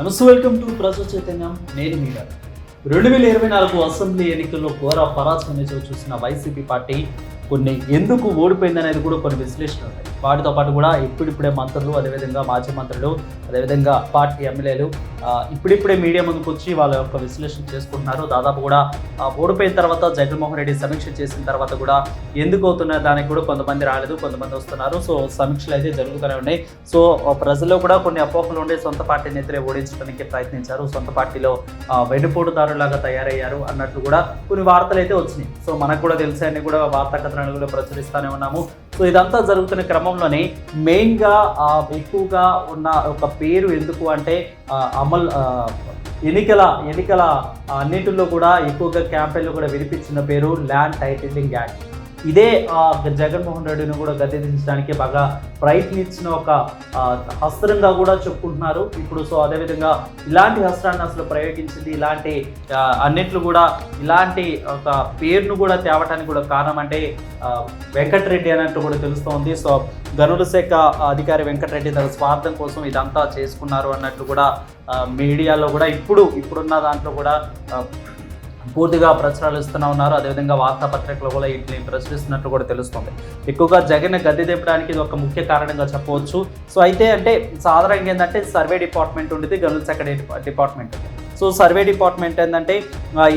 నమస్తే welcome to ప్రజా చైతన్యం. నేను మీరా రెండు వేల ఇరవై నాలుగు అసెంబ్లీ ఎన్నికల్లో ఘోర పరాజయం చూసిన వైసీపీ పార్టీ కొన్ని ఎందుకు ఓడిపోయిందనేది కూడా కొన్ని విశ్లేషణ ఉన్నాయి. వాటితో పాటు కూడా ఇప్పుడిప్పుడే మంత్రులు అదేవిధంగా మాజీ మంత్రులు అదేవిధంగా పార్టీ ఎమ్మెల్యేలు ఇప్పుడిప్పుడే మీడియా ముందుకు వచ్చి వాళ్ళ యొక్క విశ్లేషణ చేసుకుంటున్నారు. దాదాపు కూడా ఓడిపోయిన తర్వాత జగన్మోహన్ రెడ్డి సమీక్ష చేసిన తర్వాత కూడా ఎందుకు అవుతున్న దానికి కూడా కొంతమంది రాలేదు కొంతమంది వస్తున్నారు. సో సమీక్షలు అయితే జరుగుతూనే ఉన్నాయి. సో ఆ, ప్రజల్లో కూడా కొన్ని అపోహలు ఉండే సొంత పార్టీ నేతలే ఓడించడానికి ప్రయత్నించారు. సొంత పార్టీలో వెన్నుపోటుదారులాగా తయారయ్యారు అన్నట్లు కూడా కొన్ని వార్తలు అయితే వచ్చినాయి. సో మనకు కూడా తెలిసి అన్ని కూడా వార్తా కథనాలు కూడా ప్రచురిస్తూనే ఉన్నాము. సో ఇదంతా జరుగుతున్న క్రమంలోనే మెయిన్గా ఎక్కువగా ఉన్న ఒక పేరు ఎందుకు అంటే అమల్ ఎన్నికల ఎన్నికల అన్నింటిలో కూడా ఎక్కువగా క్యాంపెయిన్లో కూడా వినిపించిన పేరు ల్యాండ్ టైటిలింగ్ యాక్ట్. ఇదే ఆ, జగన్మోహన్ రెడ్డిని కూడా గద్దెదించడానికి బాగా ప్రయత్నించిన ఒక హస్త్రంగా కూడా చెప్పుకుంటున్నారు. ఇప్పుడు సో అదేవిధంగా ఇలాంటి హస్త్రాన్ని అసలు ప్రయోగించింది ఇలాంటి అన్నిట్లు కూడా ఇలాంటి ఒక పేరును కూడా తేవటానికి కూడా కారణం అంటే వెంకటరెడ్డి అన్నట్టు కూడా తెలుస్తోంది. సో గనుల శాఖ అధికారి వెంకటరెడ్డి తన స్వార్థం కోసం ఇదంతా చేసుకున్నారు అన్నట్లు కూడా మీడియాలో కూడా ఇప్పుడు ఇప్పుడున్న దాంట్లో కూడా పూర్తిగా ప్రచారాలు ఇస్తూనే ఉన్నారు. అదేవిధంగా వార్తాపత్రికలు కూడా వీటిని ప్రచురిస్తున్నట్లు కూడా తెలుస్తుంది. ఎక్కువగా జగన్ గద్దె తెప్పడానికి ఇది ఒక ముఖ్య కారణంగా చెప్పవచ్చు. సో అయితే అంటే సాధారణంగా ఏంటంటే సర్వే డిపార్ట్మెంట్ ఉండేది గనుల secretary department so survey department ఏంటంటే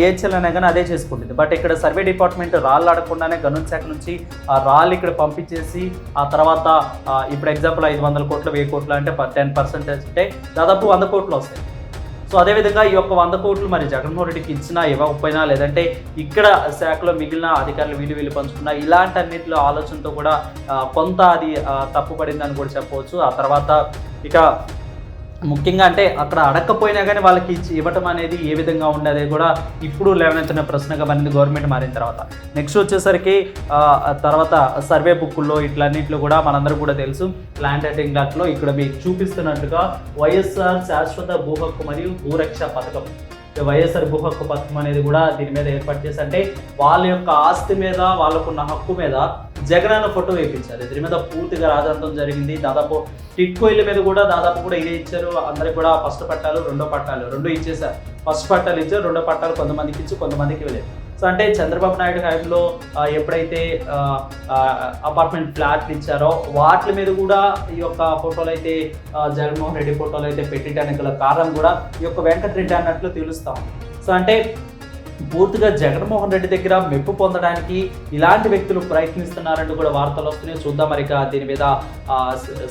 ఏ చెల్లనే కానీ అదే చేసుకుంటుంది. బట్ ఇక్కడ సర్వే డిపార్ట్మెంట్ రాళ్ళు ఆడకుండానే గనుల శాఖ నుంచి ఆ రాళ్ళు ఇక్కడ పంపించేసి ఆ తర్వాత ఇప్పుడు ఎగ్జాంపుల్ ఐదు వందల కోట్లు వెయ్యి కోట్లు అంటే టెన్ పర్సెంటేజ్ అంటే దాదాపు వంద కోట్లు వస్తాయి. సో అదేవిధంగా ఈ యొక్క వంద కోట్లు మరి జగన్మోహన్ రెడ్డికి ఇచ్చినా ఇవ్వకపోయినా లేదంటే ఇక్కడ శాఖలో మిగిలిన అధికారులు వీళ్ళు వీళ్ళు పంచుకున్నా ఇలాంటి అన్నింటిలో ఆలోచనతో కూడా కొంత అది తప్పుపడిందని కూడా చెప్పవచ్చు. ఆ తర్వాత ఇక ముఖ్యంగా అంటే అక్కడ అడగకపోయినా కానీ వాళ్ళకి ఇచ్చి ఇవ్వటం అనేది ఏ విధంగా ఉండేది కూడా ఇప్పుడు లేవనెత్తిన ప్రశ్నగా మారింది గవర్నమెంట్ మారిన తర్వాత. నెక్స్ట్ వచ్చేసరికి తర్వాత సర్వే బుక్కుల్లో ఇట్లన్నింటిలో కూడా మనందరూ కూడా తెలుసు. ల్యాండ్ రైటింగ్లో ఇక్కడ మీకు చూపిస్తున్నట్టుగా వైఎస్ఆర్ శాశ్వత భూ హక్కు మరియు భూరక్ష పథకం. వైఎస్ఆర్ భూ హక్కు పథకం అనేది కూడా దీని మీద ఏర్పాటు చేసి అంటే వాళ్ళ యొక్క ఆస్తి మీద వాళ్ళకున్న హక్కు మీద జగనన్న ఫోటో వేయించారు దీని మీద పూర్తిగా రాజాంతం జరిగింది. దాదాపు టిట్కో ఇళ్ళ మీద కూడా దాదాపు కూడా ఇదే ఇచ్చారు. అందరికి కూడా ఫస్ట్ పట్టాలు రెండో పట్టాలు రెండు ఇచ్చేసారు ఫస్ట్ పట్టాలు ఇచ్చారు రెండో పట్టాలు కొంతమందికి ఇచ్చి కొంతమందికి వెళ్ళారు సో అంటే చంద్రబాబు నాయుడు హయాంలో ఎప్పుడైతే అపార్ట్మెంట్ ఫ్లాట్లు ఇచ్చారో వాటి మీద కూడా ఈ యొక్క ఫోటోలు అయితే జగన్మోహన్ రెడ్డి ఫోటోలు అయితే పెట్టడానికి గల కారణం కూడా ఈ యొక్క వెంకటరెడ్డి అన్నట్లు తెలుస్తాం సో అంటే పూర్తిగా జగన్మోహన్ రెడ్డి దగ్గర మెప్పు పొందడానికి ఇలాంటి వ్యక్తులు ప్రయత్నిస్తున్నారంటూ కూడా వార్తలు వస్తున్నాయి. చూద్దాం మరి దీని మీద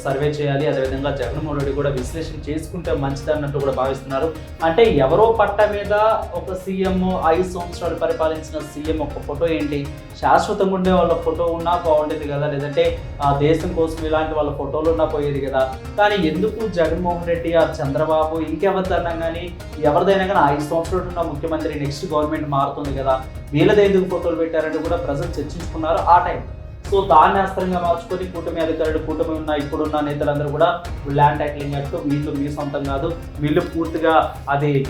సర్వే చేయాలి. అదేవిధంగా జగన్మోహన్ రెడ్డి కూడా విశ్లేషణ చేసుకుంటే మంచిది అన్నట్టు కూడా భావిస్తున్నారు. అంటే ఎవరో పట్ట మీద ఒక సీఎం ఐదు సంవత్సరాలు పరిపాలించిన సీఎం ఒక ఫోటో ఏంటి? శాశ్వతంగా ఉండే వాళ్ళ ఫోటో ఉన్నా బాగుండేది కదా లేదంటే ఆ దేశం కోసం ఇలాంటి వాళ్ళ ఫోటోలు ఉన్నా పోయేది కదా. కానీ ఎందుకు జగన్మోహన్ రెడ్డి ఆ చంద్రబాబు ఇంకెవరిదన్నా కానీ ఎవరిదైనా కానీ ఐదు సంవత్సరాలు ఉన్న ముఖ్యమంత్రి నెక్స్ట్ గవర్నమెంట్ మారుతుంది కదా? వీళ్ళది ఎందుకు ఫోటోలు పెట్టారంటే కూడా ప్రజలు చర్చించుకున్నారు ఆ టైం సో దాన్ని అస్త్రంగా మార్చుకొని కూటమి అధికారులు కూటమి ఉన్న ఇప్పుడున్న నేతలందరూ కూడా ల్యాండ్ టైటిలింగ్ యాక్ట్ వీళ్ళు మీ సొంతం కాదు. వీళ్ళు పూర్తిగా అది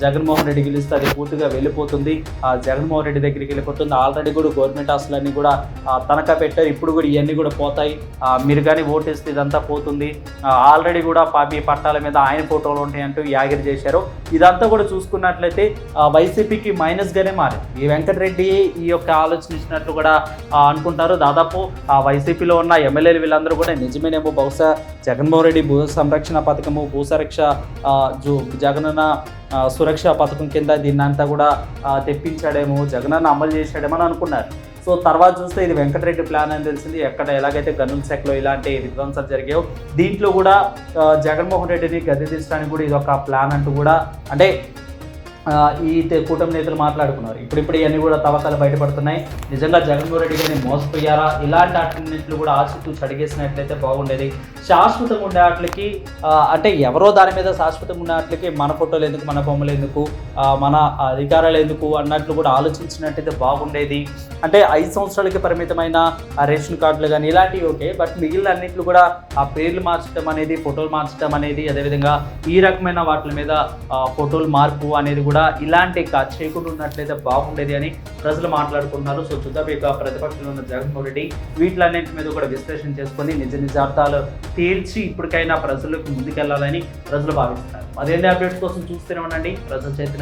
జగన్మోహన్ రెడ్డి గెలిస్తే అది పూర్తిగా వెళ్ళిపోతుంది. ఆ జగన్మోహన్ రెడ్డి దగ్గరికి వెళ్ళిపోతుంది. ఆల్రెడీ కూడా గవర్నమెంట్ ఆస్తులన్నీ కూడా తనఖా పెట్టారు. ఇప్పుడు కూడా ఇవన్నీ కూడా పోతాయి. మీరు కానీ ఓటేస్తే ఇదంతా పోతుంది. ఆల్రెడీ కూడా పా- మీ పట్టాల మీద ఆయన ఫోటోలు ఉంటాయంటూ యాగిరి చేశారు. ఇదంతా కూడా చూసుకున్నట్లయితే వైసీపీకి మైనస్గానే మారింది. ఈ వెంకటరెడ్డి ఈ యొక్క ఆలోచన ఇచ్చినట్లు కూడా అనుకుంటారు. దాదాపు ఆ వైసీపీలో ఉన్న ఎమ్మెల్యేలు వీళ్ళందరూ కూడా నిజమేనేమో. బహుశా జగన్మోహన్ రెడ్డి భూ సంరక్షణ పథకము భూ సురక్ష జగనన్న సురక్ష పథకం కింద దీన్ని అంతా కూడా తెప్పించాడేమో జగనన్న అమలు చేశాడేమో అని అనుకున్నారు. సో తర్వాత చూస్తే ఇది వెంకటరెడ్డి ప్లాన్ అని తెలిసింది. ఎక్కడ ఎలాగైతే గన్నుల శాఖలో ఇలాంటి విధ్వంసాలు జరిగాయో దీంట్లో కూడా జగన్మోహన్ రెడ్డిని గద్దె తీర్చడానికి కూడా ఇది ఒక ప్లాన్ అంటూ కూడా అంటే ఈ కూటమి నేతలు మాట్లాడుకున్నారు. ఇప్పుడిప్పుడు ఇవన్నీ కూడా తవ్వకాలు బయటపడుతున్నాయి. నిజంగా జగన్మోహన్ రెడ్డి గారిని మోసపోయారా? ఇలాంటి వాటిన్నింటిని కూడా ఆశిస్తూ చడిగేసినట్లయితే బాగుండేది. శాశ్వతంగా ఉండే ఆటలకి అంటే ఎవరో దాని మీద శాశ్వతంగా ఉండే ఆటలకి మన ఫోటోలు ఎందుకు మన బొమ్మలు ఎందుకు మన అధికారాలు ఎందుకు అన్నట్లు కూడా ఆలోచించినట్టయితే బాగుండేది. అంటే ఐదు సంవత్సరాలకి పరిమితమైన రేషన్ కార్డులు కానీ ఇలాంటివి ఓకే. బట్ మిగిలిన అన్నింటిలో కూడా ఆ పేర్లు మార్చడం అనేది ఫోటోలు మార్చడం అనేది అదేవిధంగా ఈ రకమైన వాటి మీద ఫోటోలు మార్పు అనేది కూడా ఇలాంటి కా- చేయకుండా ఉన్నట్లయితే బాగుండేది అని ప్రజలు మాట్లాడుకుంటున్నారు. సో చూద్దాం ఇక ప్రతిపక్షంలో ఉన్న జగన్మోహన్ రెడ్డి వీటిలన్నింటి మీద కూడా విశ్లేషణ చేసుకొని నిజ నిజార్థాలు తేల్చి ఇప్పటికైనా ప్రజలకు ముందుకెళ్ళాలని ప్రజలు భావిస్తున్నారు. అదేంటి అప్డేట్స్ కోసం చూస్తూనే ఉండండి. ప్రజల చైతన్య